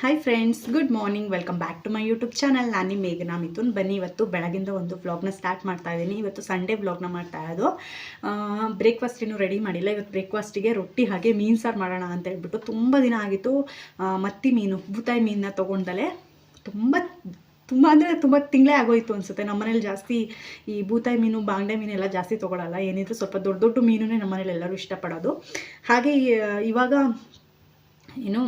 Hi friends good morning welcome back to my YouTube channel ನಾನು ನಿಮ್ಮ ಮೇಘನಾ ಮಿಥುನ್. ಬನ್ನಿ, ಇವತ್ತು ಬೆಳಗಿಂದ ಒಂದು ವ್ಲಾಗ್ನ ಸ್ಟಾರ್ಟ್ ಮಾಡ್ತಾ ಇದ್ದೀನಿ. ಇವತ್ತು ಸಂಡೇ ವ್ಲಾಗ್ನ ಮಾಡ್ತಾ ಇರೋದು. ಬ್ರೇಕ್ಫಾಸ್ಟ್ ಇನ್ನೂ ರೆಡಿ ಮಾಡಿಲ್ಲ. ಇವತ್ತು ಬ್ರೇಕ್ಫಾಸ್ಟಿಗೆ ರೊಟ್ಟಿ ಹಾಗೆ ಮೀನು ಸಾರು ಮಾಡೋಣ ಅಂತ ಹೇಳ್ಬಿಟ್ಟು ತುಂಬ ದಿನ ಆಗಿತ್ತು. ಮತ್ತಿ ಮೀನು ಬೂತಾಯಿ ಮೀನನ್ನ ತೊಗೊಂಡಲೆ ತುಂಬ ತುಂಬ ಅಂದರೆ ತುಂಬ ತಿಂಗಳೇ ಆಗೋಯಿತು ಅನಿಸುತ್ತೆ. ನಮ್ಮನೇಲಿ ಜಾಸ್ತಿ ಈ ಬೂತಾಯಿ ಮೀನು ಬಾಂಗ್ಡೆ ಮೀನೆಲ್ಲ ಜಾಸ್ತಿ ತೊಗೊಳಲ್ಲ. ಏನಿದ್ರು ಸ್ವಲ್ಪ ದೊಡ್ಡ ದೊಡ್ಡ ಮೀನುನೇ ನಮ್ಮನೇಲಿ ಎಲ್ಲರೂ ಇಷ್ಟಪಡೋದು. ಹಾಗೆ ಇವಾಗ ಏನು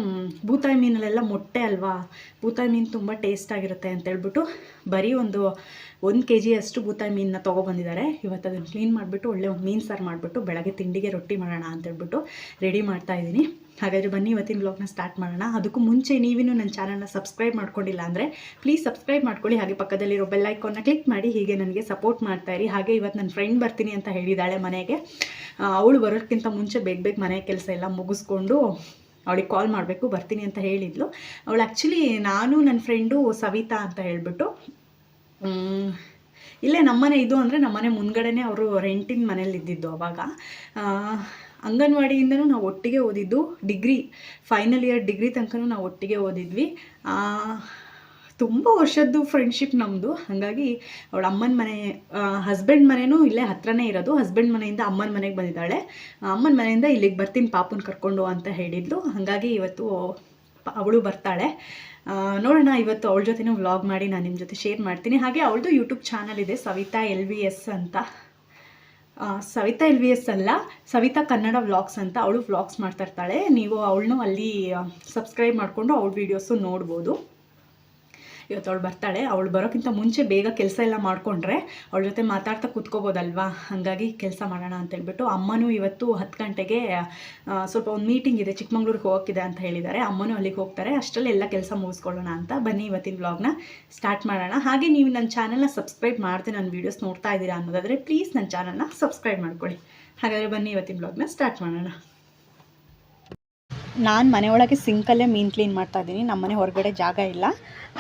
ಬೂತಾಯಿ ಮೀನಲ್ಲೆಲ್ಲ ಮೊಟ್ಟೆ ಅಲ್ವಾ? ಬೂತಾಯಿ ಮೀನು ತುಂಬ ಟೇಸ್ಟ್ ಆಗಿರುತ್ತೆ ಅಂತ ಹೇಳ್ಬಿಟ್ಟು ಬರೀ ಒಂದು ಒಂದು ಕೆ ಜಿಯಷ್ಟು ಬೂತಾಯಿ ಮೀನನ್ನ ತೊಗೊಬಂದಿದ್ದಾರೆ. ಇವತ್ತು ಅದನ್ನು ಕ್ಲೀನ್ ಮಾಡಿಬಿಟ್ಟು ಒಳ್ಳೆ ಮೀನು ಸಾರು ಮಾಡಿಬಿಟ್ಟು ಬೆಳಗ್ಗೆ ತಿಂಡಿಗೆ ರೊಟ್ಟಿ ಮಾಡೋಣ ಅಂತ ಹೇಳ್ಬಿಟ್ಟು ರೆಡಿ ಮಾಡ್ತಾ ಇದ್ದೀನಿ. ಹಾಗಾದರೆ ಬನ್ನಿ ಇವತ್ತಿನ ಬ್ಲಾಗ್ನ ಸ್ಟಾರ್ಟ್ ಮಾಡೋಣ. ಅದಕ್ಕೂ ಮುಂಚೆ ನೀವಿನ್ನೂ ನನ್ನ ಚಾನಲ್ನ ಸಬ್ಸ್ಕ್ರೈಬ್ ಮಾಡ್ಕೊಂಡಿಲ್ಲ ಅಂದರೆ ಪ್ಲೀಸ್ ಸಬ್ಸ್ಕ್ರೈಬ್ ಮಾಡ್ಕೊಳ್ಳಿ. ಹಾಗೆ ಪಕ್ಕದಲ್ಲಿರೋ ಬೆಲ್ ಐಕಾನ್ನ ಕ್ಲಿಕ್ ಮಾಡಿ, ಹೀಗೆ ನನಗೆ ಸಪೋರ್ಟ್ ಮಾಡ್ತಾ ಇರಿ. ಹಾಗೆ ಇವತ್ತು ನನ್ನ ಫ್ರೆಂಡ್ ಬರ್ತೀನಿ ಅಂತ ಹೇಳಿದ್ದಾಳೆ ಮನೆಗೆ. ಅವಳು ಬರೋಕ್ಕಿಂತ ಮುಂಚೆ ಬೇಗ ಬೇಗ ಮನೆ ಕೆಲಸ ಎಲ್ಲ ಮುಗಿಸ್ಕೊಂಡು ಅವಳಿಗೆ ಕಾಲ್ ಮಾಡಬೇಕು, ಬರ್ತೀನಿ ಅಂತ ಹೇಳಿದ್ಲು. ಅವಳು ಆ್ಯಕ್ಚುಲಿ ನಾನು ನನ್ನ ಫ್ರೆಂಡು ಸವಿತಾ ಅಂತ ಹೇಳಿಬಿಟ್ಟು ಇಲ್ಲೇ ನಮ್ಮನೆ ಇದು ಅಂದರೆ ನಮ್ಮನೆ ಮುಂದ್ಗಡೆನೇ ಅವರು ರೆಂಟಿನ ಮನೇಲಿ ಇದ್ದಿದ್ದು ಅವಾಗ. ಅಂಗನವಾಡಿಯಿಂದನೂ ನಾವು ಒಟ್ಟಿಗೆ ಓದಿದ್ದು ಡಿಗ್ರಿ ಫೈನಲ್ ಇಯರ್ ಡಿಗ್ರಿ ತನಕನೂ ನಾವು ಒಟ್ಟಿಗೆ ಓದಿದ್ವಿ. ತುಂಬ ವರ್ಷದ್ದು ಫ್ರೆಂಡ್ಶಿಪ್ ನಮ್ಮದು ಹಾಗಾಗಿ ಅವಳ ಅಮ್ಮನ ಮನೆ ಹಸ್ಬೆಂಡ್ ಮನೆಯೂ ಇಲ್ಲೇ ಹತ್ರನೇ ಇರೋದು. ಹಸ್ಬೆಂಡ್ ಮನೆಯಿಂದ ಅಮ್ಮನ ಮನೆಗೆ ಬಂದಿದ್ದಾಳೆ. ಅಮ್ಮನ ಮನೆಯಿಂದ ಇಲ್ಲಿಗೆ ಬರ್ತೀನಿ, ಪಾಪುನ ಕರ್ಕೊಂಡು ಅಂತ ಹೇಳಿದ್ಲು ಹಾಗಾಗಿ ಇವತ್ತು ಅವಳು ಬರ್ತಾಳೆ. ನೋಡೋಣ, ಇವತ್ತು ಅವಳ ಜೊತೆನೂ ವ್ಲಾಗ್ ಮಾಡಿ ನಾನು ನಿಮ್ಮ ಜೊತೆ ಶೇರ್ ಮಾಡ್ತೀನಿ. ಹಾಗೆ ಅವಳದು ಯೂಟ್ಯೂಬ್ ಚಾನಲ್ ಇದೆ ಸವಿತಾ ಎಲ್ ವಿ ಎಸ್ ಅಂತ. ಸವಿತಾ ಎಲ್ ವಿ ಎಸ್ ಅಲ್ಲ ಸವಿತಾ ಕನ್ನಡ ವ್ಲಾಗ್ಸ್ ಅಂತ ಅವಳು ವ್ಲಾಗ್ಸ್ ಮಾಡ್ತಾ ಇರ್ತಾಳೆ. ನೀವು ಅವಳನ್ನೂ ಅಲ್ಲಿ ಸಬ್ಸ್ಕ್ರೈಬ್ ಮಾಡಿಕೊಂಡು ಅವಳ ವೀಡಿಯೋಸು ನೋಡ್ಬೋದು. ಇವತ್ತು ಅವಳು ಬರ್ತಾಳೆ, ಅವಳು ಬರೋಕ್ಕಿಂತ ಮುಂಚೆ ಬೇಗ ಕೆಲಸ ಎಲ್ಲ ಮಾಡಿಕೊಂಡ್ರೆ ಅವಳ ಜೊತೆ ಮಾತಾಡ್ತಾ ಕೂತ್ಕೋಬೋದಲ್ವಾ? ಹಾಗಾಗಿ ಕೆಲಸ ಮಾಡೋಣ ಅಂತ ಹೇಳ್ಬಿಟ್ಟು ಅಮ್ಮನೂ ಇವತ್ತು ಹತ್ತು ಗಂಟೆಗೆ ಸ್ವಲ್ಪ ಒಂದು ಮೀಟಿಂಗ್ ಇದೆ, ಚಿಕ್ಕಮಂಗ್ಳೂರಿಗೆ ಹೋಗೋಕ್ಕಿದೆ ಅಂತ ಹೇಳಿದ್ದಾರೆ. ಅಮ್ಮನೂ ಅಲ್ಲಿಗೆ ಹೋಗ್ತಾರೆ. ಅಷ್ಟರಲ್ಲಿ ಎಲ್ಲ ಕೆಲಸ ಮುಗಿಸ್ಕೊಳ್ಳೋಣ ಅಂತ ಬನ್ನಿ ಇವತ್ತಿನ ವ್ಲಾಗ್ನ ಸ್ಟಾರ್ಟ್ ಮಾಡೋಣ. ಹಾಗೆ ನೀವು ನನ್ನ ಚಾನಲ್ನ ಸಬ್ಸ್ಕ್ರೈಬ್ ಮಾಡ್ತೀನಿ ನನ್ನ ವೀಡಿಯೋಸ್ ನೋಡ್ತಾ ಇದ್ದೀರಾ ಅನ್ನೋದಾದರೆ ಪ್ಲೀಸ್ ನನ್ನ ಚಾನಲ್ನ ಸಬ್ಸ್ಕ್ರೈಬ್ ಮಾಡ್ಕೊಳ್ಳಿ. ಹಾಗಾದರೆ ಬನ್ನಿ ಇವತ್ತಿನ ವ್ಲಾಗ್ನ ಸ್ಟಾರ್ಟ್ ಮಾಡೋಣ. ನಾನು ಮನೆಯೊಳಗೆ ಸಿಂಕಲ್ಲೇ ಮೀನು ಕ್ಲೀನ್ ಮಾಡ್ತಾ ಇದ್ದೀನಿ. ನಮ್ಮ ಮನೆ ಹೊರಗಡೆ ಜಾಗ ಇಲ್ಲ.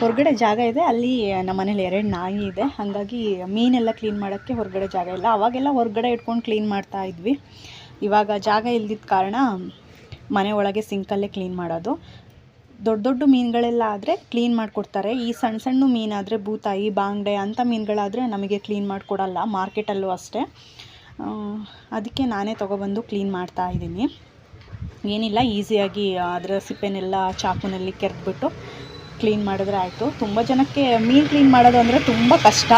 ಹೊರಗಡೆ ಜಾಗ ಇದೆ. ಅಲ್ಲಿ ನಮ್ಮ ಮನೇಲಿ ಎರಡು ನಾಯಿ ಇದೆ. ಹಾಗಾಗಿ ಮೀನೆಲ್ಲ ಕ್ಲೀನ್ ಮಾಡೋಕ್ಕೆ ಹೊರಗಡೆ ಜಾಗ ಇಲ್ಲ. ಅವಾಗೆಲ್ಲ ಹೊರಗಡೆ ಇಟ್ಕೊಂಡು ಕ್ಲೀನ್ ಮಾಡ್ತಾ ಇದ್ವಿ. ಇವಾಗ ಜಾಗ ಇಲ್ದಿದ್ದ ಕಾರಣ ಮನೆ ಒಳಗೆ ಸಿಂಕಲ್ಲೇ ಕ್ಲೀನ್ ಮಾಡೋದು. ದೊಡ್ಡ ದೊಡ್ಡ ಮೀನುಗಳೆಲ್ಲ ಆದರೆ ಕ್ಲೀನ್ ಮಾಡಿಕೊಡ್ತಾರೆ. ಈ ಸಣ್ಣ ಸಣ್ಣ ಮೀನಾದರೆ ಬೂತಾಯಿ ಬಾಂಗ್ಡೆ ಅಂಥ ಮೀನುಗಳಾದರೆ ನಮಗೆ ಕ್ಲೀನ್ ಮಾಡಿಕೊಡಲ್ಲ. ಮಾರ್ಕೆಟಲ್ಲೂ ಅಷ್ಟೇ. ಅದಕ್ಕೆ ನಾನೇ ತೊಗೊಬಂದು ಕ್ಲೀನ್ ಮಾಡ್ತಾ ಇದ್ದೀನಿ. ಏನಿಲ್ಲ, ಈಸಿಯಾಗಿ ಅದರ ಸಿಪ್ಪೆನೆಲ್ಲ ಚಾಕುನಲ್ಲಿ ಕೆರೆದ್ಬಿಟ್ಟು ಕ್ಲೀನ್ ಮಾಡಿದ್ರೆ ಆಯಿತು. ತುಂಬ ಜನಕ್ಕೆ ಮೀನು ಕ್ಲೀನ್ ಮಾಡೋದು ಅಂದರೆ ತುಂಬ ಕಷ್ಟ.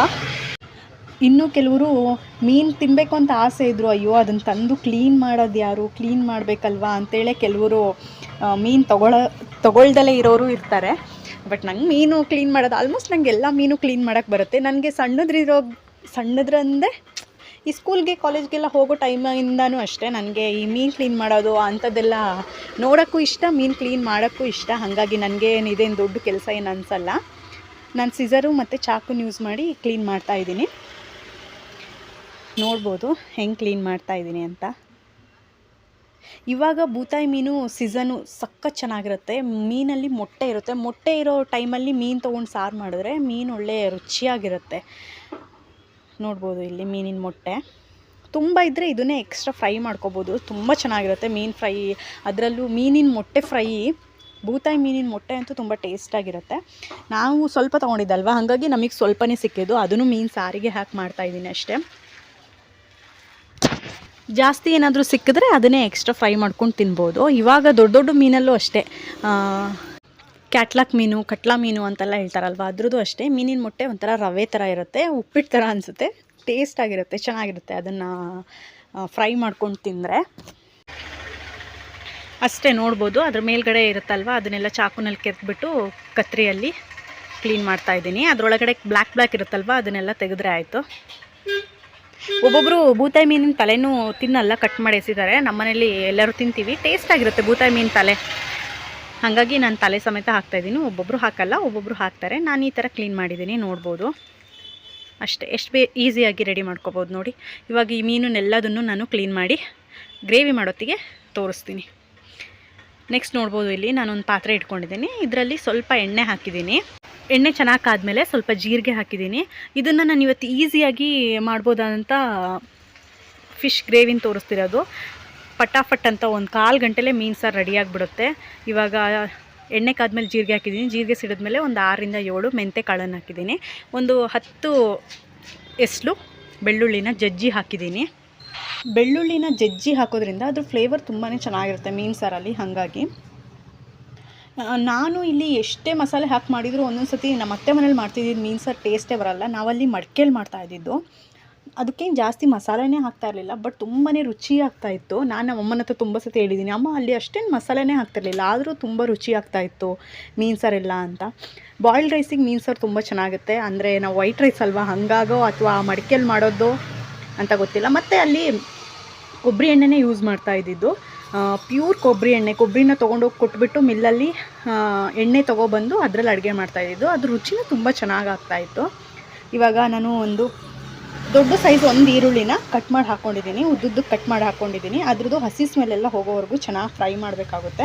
ಇನ್ನು ಕೆಲವರು ಮೀನು ತಿನ್ನಬೇಕು ಅಂತ ಆಸೆ ಇದ್ದರು ಅಯ್ಯೋ, ಅದನ್ನು ತಂದು ಕ್ಲೀನ್ ಮಾಡೋದು ಯಾರು? ಕ್ಲೀನ್ ಮಾಡಬೇಕಲ್ವಾ? ಅಂತೇಳಿ ಕೆಲವರು ಮೀನು ತಗೊಳ್ಳೋ ತಗೊಳ್ದಲೇ ಇರೋರು ಇರ್ತಾರೆ. ಬಟ್ ನಂಗೆ ಮೀನು ಕ್ಲೀನ್ ಮಾಡೋದು, ಆಲ್ಮೋಸ್ಟ್ ನಂಗೆ ಎಲ್ಲ ಮೀನು ಕ್ಲೀನ್ ಮಾಡೋಕ್ಕೆ ಬರುತ್ತೆ. ನನಗೆ ಸಣ್ಣದ್ರಿರೋ, ಸಣ್ಣದ್ರಂದರೆ ಈ ಸ್ಕೂಲ್ಗೆ, ಕಾಲೇಜ್ಗೆಲ್ಲ ಹೋಗೋ ಟೈಮಿಂದನೂ ಅಷ್ಟೇ ನನಗೆ. ಈ ಮೀನು ಕ್ಲೀನ್ ಮಾಡೋದು, ಅಂಥದ್ದೆಲ್ಲ ನೋಡೋಕ್ಕೂ ಇಷ್ಟ, ಮೀನು ಕ್ಲೀನ್ ಮಾಡೋಕ್ಕೂ ಇಷ್ಟ. ಹಾಗಾಗಿ ನನಗೆ ಇದೇನು ದೊಡ್ಡ ಕೆಲಸ ಏನು ಅನಿಸಲ್ಲ. ನಾನು ಸಿಸರು ಮತ್ತು ಚಾಕುನ ಯೂಸ್ ಮಾಡಿ ಕ್ಲೀನ್ ಮಾಡ್ತಾ ಇದ್ದೀನಿ. ನೋಡ್ಬೋದು ಹೆಂಗೆ ಕ್ಲೀನ್ ಮಾಡ್ತಾ ಇದ್ದೀನಿ ಅಂತ. ಇವಾಗ ಬೂತಾಯಿ ಮೀನು ಸೀಸನು ಸಕ್ಕ ಚೆನ್ನಾಗಿರುತ್ತೆ. ಮೀನಲ್ಲಿ ಮೊಟ್ಟೆ ಇರುತ್ತೆ. ಮೊಟ್ಟೆ ಇರೋ ಟೈಮಲ್ಲಿ ಮೀನು ತೊಗೊಂಡು ಸಾರು ಮಾಡಿದ್ರೆ ಮೀನು ಒಳ್ಳೆಯ ರುಚಿಯಾಗಿರುತ್ತೆ. ನೋಡ್ಬೋದು ಇಲ್ಲಿ ಮೀನಿನ ಮೊಟ್ಟೆ. ತುಂಬ ಇದ್ದರೆ ಇದನ್ನೇ ಎಕ್ಸ್ಟ್ರಾ ಫ್ರೈ ಮಾಡ್ಕೋಬೋದು. ತುಂಬ ಚೆನ್ನಾಗಿರುತ್ತೆ ಮೀನು ಫ್ರೈ ಅದರಲ್ಲೂ ಮೀನಿನ ಮೊಟ್ಟೆ ಫ್ರೈ ಬೂತಾಯಿ ಮೀನಿನ ಮೊಟ್ಟೆ ಅಂತೂ ತುಂಬ ಟೇಸ್ಟಾಗಿರುತ್ತೆ ನಾವು ಸ್ವಲ್ಪ ತೊಗೊಂಡಿದ್ದಲ್ವ? ಹಾಗಾಗಿ ನಮಗೆ ಸ್ವಲ್ಪನೇ ಸಿಕ್ಕಿದ್ದು. ಅದನ್ನು ಮೀನು ಸಾರಿಗೆ ಹಾಕಿ ಮಾಡ್ತಾಯಿದ್ದೀನಿ ಅಷ್ಟೇ. ಜಾಸ್ತಿ ಏನಾದರೂ ಸಿಕ್ಕಿದ್ರೆ ಅದನ್ನೇ ಎಕ್ಸ್ಟ್ರಾ ಫ್ರೈ ಮಾಡ್ಕೊಂಡು ತಿನ್ಬೋದು. ಇವಾಗ ದೊಡ್ಡ ದೊಡ್ಡ ಮೀನಲ್ಲೂ ಅಷ್ಟೇ. ಕ್ಯಾಟ್ಲಾಕ್ ಮೀನು, ಕಟ್ಲಾ ಮೀನು ಅಂತೆಲ್ಲ ಹೇಳ್ತಾರಲ್ವ? ಅದ್ರದ್ದು ಅಷ್ಟೇ. ಮೀನಿನ ಮೊಟ್ಟೆ ಒಂಥರ ರವೆ ಥರ ಇರುತ್ತೆ ಉಪ್ಪಿಟ್ಟು ಥರ ಅನಿಸುತ್ತೆ. ಟೇಸ್ಟ್ ಆಗಿರುತ್ತೆ, ಚೆನ್ನಾಗಿರುತ್ತೆ ಅದನ್ನು ಫ್ರೈ ಮಾಡ್ಕೊಂಡು ತಿಂದರೆ. ಅಷ್ಟೇ ನೋಡ್ಬೋದು, ಅದ್ರ ಮೇಲ್ಗಡೆ ಇರುತ್ತಲ್ವ? ಅದನ್ನೆಲ್ಲ ಚಾಕುನಲ್ಲಿ ಕೆರೆದ್ಬಿಟ್ಟು ಕತ್ರಿಯಲ್ಲಿ ಕ್ಲೀನ್ ಮಾಡ್ತಾ ಇದ್ದೀನಿ. ಅದರೊಳಗಡೆ ಬ್ಲ್ಯಾಕ್ ಬ್ಲ್ಯಾಕ್ ಇರುತ್ತಲ್ವ? ಅದನ್ನೆಲ್ಲ ತೆಗೆದ್ರೆ ಆಯಿತು. ಒಬ್ಬೊಬ್ಬರು ಬೂತಾಯಿ ಮೀನಿನ ತಲೆನೂ ತಿನ್ನಲ್ಲ, ಕಟ್ ಮಾಡಿ ಎಸಿದ್ದಾರೆ. ನಮ್ಮನೇಲಿ ಎಲ್ಲರೂ ತಿಂತೀವಿ. ಟೇಸ್ಟ್ ಆಗಿರುತ್ತೆ ಬೂತಾಯಿ ಮೀನು ತಲೆ. ಹಾಗಾಗಿ ನಾನು ತಲೆ ಸಮೇತ ಹಾಕ್ತಾಯಿದ್ದೀನಿ ಒಬ್ಬೊಬ್ಬರು ಹಾಕಲ್ಲ ಒಬ್ಬೊಬ್ಬರು ಹಾಕ್ತಾರೆ. ನಾನು ಈ ಥರ ಕ್ಲೀನ್ ಮಾಡಿದ್ದೀನಿ, ನೋಡ್ಬೋದು. ಅಷ್ಟೇ, ಎಷ್ಟು ಬೇ ಈಸಿಯಾಗಿ ರೆಡಿ ಮಾಡ್ಕೋಬೋದು ನೋಡಿ. ಇವಾಗ ಈ ಮೀನನ್ನೆಲ್ಲದನ್ನು ನಾನು ಕ್ಲೀನ್ ಮಾಡಿ ಗ್ರೇವಿ ಮಾಡೋತ್ತಿಗೆ ತೋರಿಸ್ತೀನಿ. ನೆಕ್ಸ್ಟ್ ನೋಡ್ಬೋದು ಇಲ್ಲಿ ನಾನೊಂದು ಪಾತ್ರೆ ಇಟ್ಕೊಂಡಿದ್ದೀನಿ. ಇದರಲ್ಲಿ ಸ್ವಲ್ಪ ಎಣ್ಣೆ ಹಾಕಿದ್ದೀನಿ. ಎಣ್ಣೆ ಚೆನ್ನಾಗಿ ಆದಮೇಲೆ ಸ್ವಲ್ಪ ಜೀರಿಗೆ ಹಾಕಿದ್ದೀನಿ. ಇದನ್ನು ನಾನು ಇವತ್ತು ಈಸಿಯಾಗಿ ಮಾಡ್ಬೋದಂತ ಫಿಶ್ ಗ್ರೇವಿನ ತೋರಿಸ್ತಿರೋದು. ಪಟಾಫಟ್ ಅಂತ ಒಂದು ಕಾಲು ಗಂಟೆಲೇ ಮೀನು ಸಾರು ರೆಡಿಯಾಗಿಬಿಡುತ್ತೆ ಇವಾಗ ಎಣ್ಣೆ ಕಾದ್ಮೇಲೆ ಜೀರಿಗೆ ಹಾಕಿದ್ದೀನಿ ಜೀರಿಗೆ ಸಿಡಿದ್ಮೇಲೆ ಒಂದು ಆರರಿಂದ ಏಳು ಮೆಂತೆ ಕಾಳನ್ನು ಹಾಕಿದ್ದೀನಿ ಒಂದು ಹತ್ತು ಎಸ್ಲು ಬೆಳ್ಳುಳ್ಳಿನ ಜಜ್ಜಿ ಹಾಕಿದ್ದೀನಿ ಬೆಳ್ಳುಳ್ಳಿನ ಜಜ್ಜಿ ಹಾಕೋದ್ರಿಂದ ಅದ್ರ ಫ್ಲೇವರ್ ತುಂಬಾ ಚೆನ್ನಾಗಿರುತ್ತೆ ಮೀನು ಸಾರಲ್ಲಿ ಹಾಗಾಗಿ. ನಾನು ಇಲ್ಲಿ ಎಷ್ಟೇ ಮಸಾಲೆ ಹಾಕಿ ಮಾಡಿದರೂ ಒಂದೊಂದು ಸತಿ ನಮ್ಮ ಅತ್ತೆ ಮನೇಲಿ ಮಾಡ್ತಿದ್ದಿದ್ದು ಮೀನು ಸಾರು ಟೇಸ್ಟೇ ಬರಲ್ಲ. ನಾವಲ್ಲಿ ಮಡಿಕೇಲಿ ಮಾಡ್ತಾ ಇದ್ದಿದ್ದು. ಅದಕ್ಕೇನು ಜಾಸ್ತಿ ಮಸಾಲೆನೇ ಹಾಕ್ತಾ ಇರಲಿಲ್ಲ ಬಟ್ ತುಂಬಾ ರುಚಿ ಆಗ್ತಾ ಇತ್ತು. ನಾನು ನಮ್ಮ ಅಮ್ಮನ ಹತ್ರ ತುಂಬ ಸತಿ ಹೇಳಿದ್ದೀನಿ ಅಮ್ಮ, ಅಲ್ಲಿ ಅಷ್ಟೇನು ಮಸಾಲೆನೇ ಹಾಕ್ತಿರಲಿಲ್ಲ ಆದರೂ ತುಂಬ ರುಚಿ ಆಗ್ತಾ ಇತ್ತು, ಮೀನು ಸಾರೆಲ್ಲ ಅಂತ. ಬಾಯ್ಲ್ಡ್ ರೈಸಿಗೆ ಮೀನು ಸಾರು ತುಂಬ ಚೆನ್ನಾಗುತ್ತೆ, ಅಂದರೆ ನಾವು ವೈಟ್ ರೈಸ್ ಅಲ್ವಾ, ಹಾಗಾಗೋ ಅಥವಾ ಮಡಿಕೆಯಲ್ಲಿ ಮಾಡೋದು ಅಂತ ಗೊತ್ತಿಲ್ಲ. ಮತ್ತು ಅಲ್ಲಿ ಕೊಬ್ಬರಿ ಎಣ್ಣೆನೇ ಯೂಸ್ ಮಾಡ್ತಾ ಇದ್ದಿದ್ದು. ಪ್ಯೂರ್ ಕೊಬ್ಬರಿ ಎಣ್ಣೆ ಕೊಬ್ಬರಿನ ತೊಗೊಂಡೋಗಿ ಕೊಟ್ಬಿಟ್ಟು ಮಿಲ್ಲಲ್ಲಿ ಎಣ್ಣೆ ತೊಗೊಬಂದು ಅದರಲ್ಲಿ ಅಡುಗೆ ಮಾಡ್ತಾ ಅದು ರುಚಿನೂ ತುಂಬ ಚೆನ್ನಾಗಿ ಆಗ್ತಾಯಿತ್ತು ಇವಾಗ ನಾನು ಒಂದು ದೊಡ್ಡ ಸೈಜ್ ಒಂದು ಈರುಳ್ಳಿನ ಕಟ್ ಮಾಡಿ ಹಾಕ್ಕೊಂಡಿದ್ದೀನಿ ಉದ್ದುದ್ದು ಕಟ್ ಮಾಡಿ ಹಾಕ್ಕೊಂಡಿದ್ದೀನಿ ಅದ್ರದ್ದು ಹಸಿ ಸ್ಮೆಲ್ಲೆಲ್ಲ ಹೋಗೋವರೆಗೂ ಚೆನ್ನಾಗಿ ಫ್ರೈ ಮಾಡಬೇಕಾಗುತ್ತೆ.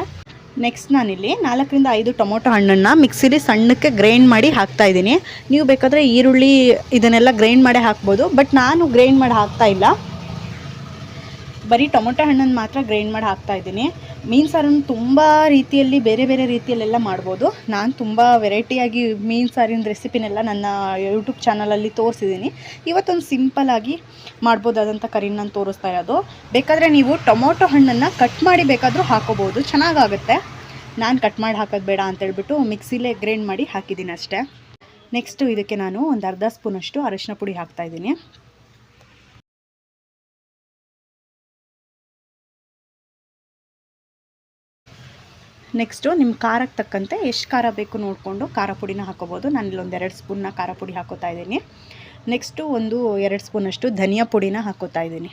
ನೆಕ್ಸ್ಟ್ ನಾನಿಲ್ಲಿ ನಾಲ್ಕರಿಂದ ಐದು ಟೊಮೊಟೊ ಹಣ್ಣನ್ನು ಮಿಕ್ಸಿಲಿ ಸಣ್ಣಕ್ಕೆ ಗ್ರೈಂಡ್ ಮಾಡಿ ಹಾಕ್ತಾ ಇದ್ದೀನಿ ನೀವು ಬೇಕಾದರೆ ಈರುಳ್ಳಿ ಇದನ್ನೆಲ್ಲ ಗ್ರೈಂಡ್ ಮಾಡಿ ಹಾಕ್ಬೋದು. ಬಟ್ ನಾನು ಗ್ರೈಂಡ್ ಮಾಡಿ ಹಾಕ್ತಾ ಇಲ್ಲ. ಬರೀ ಟೊಮೊಟೊ ಹಣ್ಣನ್ನು ಮಾತ್ರ ಗ್ರೈಂಡ್ ಮಾಡಿ ಹಾಕ್ತಾ ಇದ್ದೀನಿ ಮೀನು ಸಾರನ್ನು ತುಂಬ ರೀತಿಯಲ್ಲಿ, ಬೇರೆ ಬೇರೆ ರೀತಿಯಲ್ಲೆಲ್ಲ ಮಾಡ್ಬೋದು. ನಾನು ತುಂಬ ವೆರೈಟಿಯಾಗಿ ಮೀನು ಸಾರಿನ ರೆಸಿಪಿನೆಲ್ಲ ನನ್ನ ಯೂಟ್ಯೂಬ್ ಚಾನಲಲ್ಲಿ ತೋರಿಸಿದ್ದೀನಿ ಇವತ್ತೊಂದು ಸಿಂಪಲಾಗಿ ಮಾಡ್ಬೋದಾದಂಥ ಕರಿನ ನಾನು ತೋರಿಸ್ತಾ ಇರೋದು. ಬೇಕಾದರೆ ನೀವು ಟೊಮೊಟೊ ಹಣ್ಣನ್ನು ಕಟ್ ಮಾಡಿ ಬೇಕಾದರೂ ಹಾಕೋಬೋದು. ಚೆನ್ನಾಗಾಗುತ್ತೆ. ನಾನು ಕಟ್ ಮಾಡಿ ಹಾಕೋದು ಬೇಡ ಅಂತೇಳ್ಬಿಟ್ಟು ಮಿಕ್ಸಿಲೇ ಗ್ರೈಂಡ್ ಮಾಡಿ ಹಾಕಿದ್ದೀನಿ ಅಷ್ಟೇ ನೆಕ್ಸ್ಟು ಇದಕ್ಕೆ ನಾನು ಒಂದು ಅರ್ಧ ಸ್ಪೂನಷ್ಟು ಅರಶಿನ ಪುಡಿ ಹಾಕ್ತಾಯಿದ್ದೀನಿ ನೆಕ್ಸ್ಟು ನಿಮ್ಮ ಖಾರಕ್ಕೆ ತಕ್ಕಂತೆ ಎಷ್ಟು ಖಾರ ಬೇಕು ನೋಡಿಕೊಂಡು ಖಾರ ಪುಡಿನ ಹಾಕೋಬೋದು. ನಾನು ಇಲ್ಲೊಂದು ಎರಡು ಸ್ಪೂನ್ನ ಖಾರ ಪುಡಿ ಹಾಕೋತಾ ಇದ್ದೀನಿ. ನೆಕ್ಸ್ಟು ಒಂದು ಎರಡು ಸ್ಪೂನಷ್ಟು ಧನಿಯಾ ಪುಡಿನ ಹಾಕೋತಾ ಇದ್ದೀನಿ.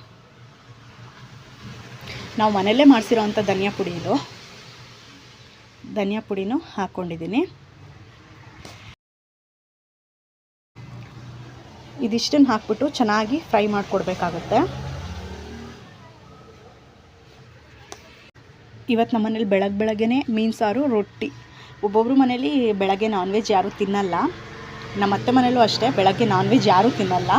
ನಾವು ಮನೆಯಲ್ಲೇ ಮಾಡಿಸಿರೋವಂಥ ಧನಿಯಾ ಪುಡಿ ಇದು. ಧನಿಯಾ ಪುಡಿನೂ ಹಾಕ್ಕೊಂಡಿದ್ದೀನಿ ಇದಿಷ್ಟನ್ನು ಹಾಕ್ಬಿಟ್ಟು ಚೆನ್ನಾಗಿ ಫ್ರೈ ಮಾಡಿಕೊಡ್ಬೇಕಾಗತ್ತೆ. ಇವತ್ತು ನಮ್ಮ ಮನೇಲಿ ಬೆಳಗ್ಗೆ ಬೆಳಗ್ಗೆನೇ ಮೀನು ಸಾರು, ರೊಟ್ಟಿ. ಒಬ್ಬೊಬ್ಬರು ಮನೇಲಿ ಬೆಳಗ್ಗೆ ನಾನ್ ವೆಜ್ ಯಾರೂ ತಿನ್ನಲ್ಲ. ನಮ್ಮ ಅತ್ತೆ ಮನೇಲೂ ಅಷ್ಟೇ, ಬೆಳಗ್ಗೆ ನಾನ್ ವೆಜ್ ಯಾರೂ ತಿನ್ನಲ್ಲ.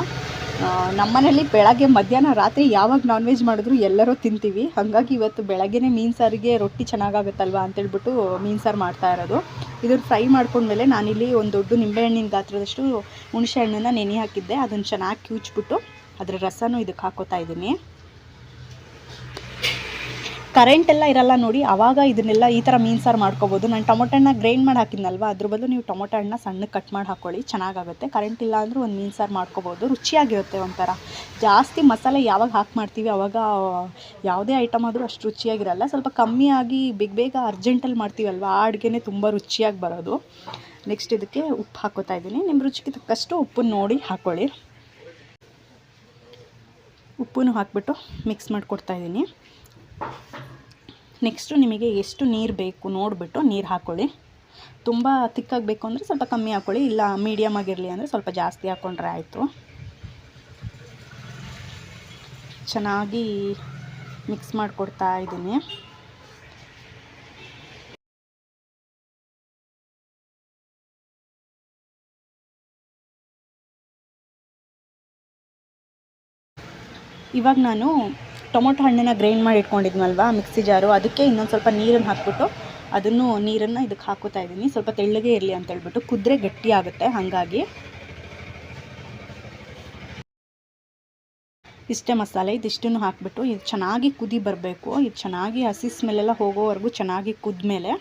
ನಮ್ಮನೇಲಿ ನಮ್ಮ ಮನೇಲಿ ಬೆಳಗ್ಗೆ ಮಧ್ಯಾಹ್ನ ರಾತ್ರಿ ಯಾವಾಗ ನಾನ್ ವೆಜ್ ಮಾಡಿದ್ರು ಎಲ್ಲರೂ ತಿಂತೀವಿ. ಹಾಗಾಗಿ ಇವತ್ತು ಬೆಳಗ್ಗೆ ಮೀನು ಸಾರಿಗೆ ರೊಟ್ಟಿ ಚೆನ್ನಾಗಾಗುತ್ತಲ್ವ ಅಂತೇಳ್ಬಿಟ್ಟು ಮೀನು ಸಾರು ಮಾಡ್ತಾ ಇರೋದು. ಇದನ್ನು ಫ್ರೈ ಮಾಡ್ಕೊಂಡ್ಮೇಲೆ ನಾನಿಲ್ಲಿ ಒಂದು ದೊಡ್ಡ ನಿಂಬೆಹಣ್ಣಿನ ಗಾತ್ರದಷ್ಟು ಹುಣಸೆ ಹಣ್ಣನ್ನು ನೆನೆ ಹಾಕಿದ್ದೆ. ಅದನ್ನು ಚೆನ್ನಾಗಿ ಕ್ಯೂಚ್ಬಿಟ್ಟು ಅದರ ರಸನೂ ಇದಕ್ಕೆ ಹಾಕೋತಾ ಇದ್ದೀನಿ ಕರೆಂಟ್ ಎಲ್ಲ ಇರಲ್ಲ ನೋಡಿ, ಅವಾಗ ಇದನ್ನೆಲ್ಲ ಈ ಥರ ಮೀನು ಸಾರು ಮಾಡ್ಕೋಬೋದು. ನಾನು ಟೊಮೊಟೊ ಹಣ್ಣ ಗ್ರೈಂಡ್ ಮಾಡಿ ಹಾಕಿದ್ನಲ್ವ? ಅದ್ರ ಬದಲು ನೀವು ಟೊಮೊಟೊ ಹಣ್ಣ ಸಣ್ಣಗೆ ಕಟ್ ಮಾಡಿ ಹಾಕ್ಕೊಳ್ಳಿ ಚೆನ್ನಾಗಾಗುತ್ತೆ. ಕರೆಂಟ್ ಇಲ್ಲ ಅಂದರೂ ಒಂದು ಮೀನು ಸಾರು ಮಾಡ್ಕೋಬೋದು. ರುಚಿಯಾಗಿರುತ್ತೆ ಒಂಥರ. ಜಾಸ್ತಿ ಮಸಾಲೆ ಯಾವಾಗ ಹಾಕಿ ಮಾಡ್ತೀವಿ ಆವಾಗ ಯಾವುದೇ ಐಟಮ್ ಆದರೂ ಅಷ್ಟು ರುಚಿಯಾಗಿರಲ್ಲ. ಸ್ವಲ್ಪ ಕಮ್ಮಿಯಾಗಿ ಬೇಗ ಬೇಗ ಅರ್ಜೆಂಟಲ್ಲಿ ಮಾಡ್ತೀವಲ್ವ? ಆ ಅಡುಗೆನೇ ತುಂಬ ರುಚಿಯಾಗಿ ಬರೋದು. ನೆಕ್ಸ್ಟ್ ಇದಕ್ಕೆ ಉಪ್ಪು ಹಾಕೋತಾ ಇದ್ದೀನಿ. ನಿಮ್ಮ ರುಚಿಗೆ ತಕ್ಕಷ್ಟು ಉಪ್ಪನ್ನು ನೋಡಿ ಹಾಕ್ಕೊಳ್ಳಿ ಉಪ್ಪನ್ನು ಹಾಕ್ಬಿಟ್ಟು ಮಿಕ್ಸ್ ಮಾಡಿಕೊಡ್ತಾ ಇದ್ದೀನಿ. ನೆಕ್ಸ್ಟು ನಿಮಗೆ ಎಷ್ಟು ನೀರು ಬೇಕು ನೋಡಿಬಿಟ್ಟು ನೀರು ಹಾಕ್ಕೊಳ್ಳಿ ತುಂಬ ತಿಕ್ಕಾಗಬೇಕು ಅಂದರೆ ಸ್ವಲ್ಪ ಕಮ್ಮಿ ಹಾಕ್ಕೊಳ್ಳಿ ಇಲ್ಲ ಮೀಡಿಯಮ್ ಆಗಿರಲಿ ಅಂದರೆ ಸ್ವಲ್ಪ ಜಾಸ್ತಿ ಹಾಕ್ಕೊಂಡ್ರೆ ಆಯಿತು. ಚೆನ್ನಾಗಿ ಮಿಕ್ಸ್ ಮಾಡಿಕೊಡ್ತಾ ಇದ್ದೀನಿ. ಇವಾಗ ನಾನು ಟೊಮೊಟೊ ಹಣ್ಣನ್ನ ಗ್ರೈಂಡ್ ಮಾಡಿ ಇಟ್ಕೊಂಡಿದ್ನಲ್ವಾ, ಮಿಕ್ಸಿ ಜಾರು, ಅದಕ್ಕೆ ಇನ್ನೊಂದು ಸ್ವಲ್ಪ ನೀರನ್ನು ಹಾಕ್ಬಿಟ್ಟು ಅದನ್ನು ನೀರನ್ನು ಇದಕ್ಕೆ ಹಾಕೋತಾ ಇದ್ದೀನಿ. ಸ್ವಲ್ಪ ತೆಳ್ಳಗೆ ಇರಲಿ ಅಂತ ಹೇಳ್ಬಿಟ್ಟು ಕುದ್ರೆ ಗಟ್ಟಿ ಆಗುತ್ತೆ ಹಾಗಾಗಿ. ಇಷ್ಟೇ ಮಸಾಲೆ, ಇದಿಷ್ಟನ್ನು ಹಾಕ್ಬಿಟ್ಟು ಇದು ಚೆನ್ನಾಗಿ ಕುದಿ ಬರಬೇಕು. ಇದು ಚೆನ್ನಾಗಿ ಹಸಿ ಸ್ಮೆಲ್ಲೆಲ್ಲ ಹೋಗೋವರೆಗೂ ಚೆನ್ನಾಗಿ ಕುದ್ಮೇಲೆ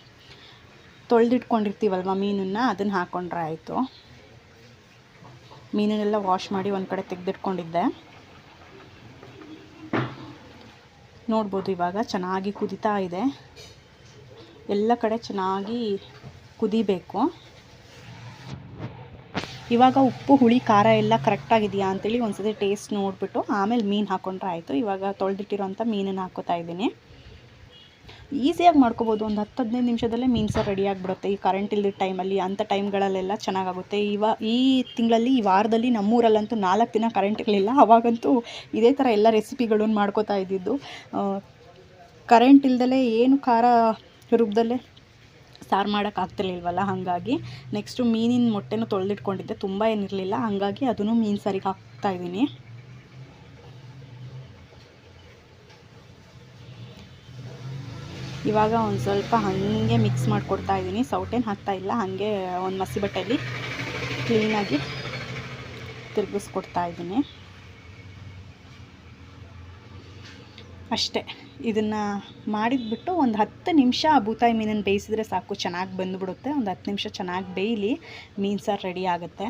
ತೊಳೆದಿಟ್ಕೊಂಡಿರ್ತೀವಲ್ವ ಮೀನನ್ನು, ಅದನ್ನು ಹಾಕ್ಕೊಂಡ್ರೆ ಆಯಿತು. ಮೀನನ್ನೆಲ್ಲ ವಾಶ್ ಮಾಡಿ ಒಂದು ಕಡೆ ತೆಗೆದಿಟ್ಕೊಂಡಿದ್ದೆ. ನೋಡ್ಬೋದು ಇವಾಗ, ಚೆನ್ನಾಗಿ ಕುದಿತಾ ಇದೆ. ಎಲ್ಲ ಕಡೆ ಚೆನ್ನಾಗಿ ಕುದಿಬೇಕು. ಇವಾಗ ಉಪ್ಪು, ಹುಳಿ, ಖಾರ ಎಲ್ಲ ಕರೆಕ್ಟಾಗಿದೆಯಾ ಅಂತೇಳಿ ಒಂದ್ಸತಿ ಟೇಸ್ಟ್ ನೋಡಿಬಿಟ್ಟು ಆಮೇಲೆ ಮೀನು ಹಾಕೊಂಡ್ರೆ ಆಯಿತು. ಇವಾಗ ತೊಳೆದಿಟ್ಟಿರೋಂಥ ಮೀನನ್ನು ಹಾಕೋತಾ ಇದ್ದೀನಿ. ಈಸಿಯಾಗಿ ಮಾಡ್ಕೋಬೋದು. ಒಂದು ಹತ್ತು ಹದಿನೈದು ನಿಮಿಷದಲ್ಲೇ ಮೀನು ಸಾರು ರೆಡಿ ಆಗಿಬಿಡುತ್ತೆ. ಈ ಕರೆಂಟ್ ಇಲ್ಲದ ಟೈಮಲ್ಲಿ ಅಂಥ ಟೈಮ್ಗಳಲ್ಲೆಲ್ಲ ಚೆನ್ನಾಗಾಗುತ್ತೆ. ಇವ, ಈ ತಿಂಗಳಲ್ಲಿ, ಈ ವಾರದಲ್ಲಿ ನಮ್ಮೂರಲ್ಲಂತೂ ನಾಲ್ಕು ದಿನ ಕರೆಂಟ್ ಇರಲಿಲ್ಲ. ಅವಾಗಂತೂ ಇದೇ ಥರ ಎಲ್ಲ ರೆಸಿಪಿಗಳನ್ನು ಮಾಡ್ಕೋತಾ ಇದ್ದಿದ್ದು. ಕರೆಂಟ್ ಇಲ್ದಲೇ ಏನು ಖಾರ ರುಬ್ಬದಲ್ಲೇ ಸಾರು ಮಾಡೋಕ್ಕಾಗ್ತಿರ್ಲಿಲ್ವಲ್ಲ ಹಾಗಾಗಿ ನೆಕ್ಸ್ಟು ಮೀನಿನ ಮೊಟ್ಟೆನೂ ತೊಳೆದಿಟ್ಕೊಂಡಿದ್ದೆ. ತುಂಬ ಏನಿರಲಿಲ್ಲ ಹಾಗಾಗಿ ಅದನ್ನು ಮೀನು ಸಾರಿಗೆ ಹಾಕ್ತಾಯಿದ್ದೀನಿ ಇವಾಗ ಒಂದು ಸ್ವಲ್ಪ ಹಾಗೆ ಮಿಕ್ಸ್ ಮಾಡಿಕೊಡ್ತಾ ಇದ್ದೀನಿ ಸೌಟೇನು ಹಾಕ್ತಾ ಇಲ್ಲ, ಹಾಗೆ ಒಂದು ಮಸಿ ಬಟ್ಟೆಯಲ್ಲಿ ಕ್ಲೀನಾಗಿ ತಿರುಗಿಸ್ಕೊಡ್ತಾ ಇದ್ದೀನಿ ಅಷ್ಟೇ. ಇದನ್ನು ಮಾಡಿದ್ಬಿಟ್ಟು ಒಂದು ಹತ್ತು ನಿಮಿಷ ಬೂತಾಯಿ ಮೀನನ್ನು ಬೇಯಿಸಿದ್ರೆ ಸಾಕು, ಚೆನ್ನಾಗಿ ಬಂದುಬಿಡುತ್ತೆ. ಒಂದು ಹತ್ತು ನಿಮಿಷ ಚೆನ್ನಾಗಿ ಬೇಯಲಿ ಮೀನು ಸಾರು ರೆಡಿ ಆಗುತ್ತೆ.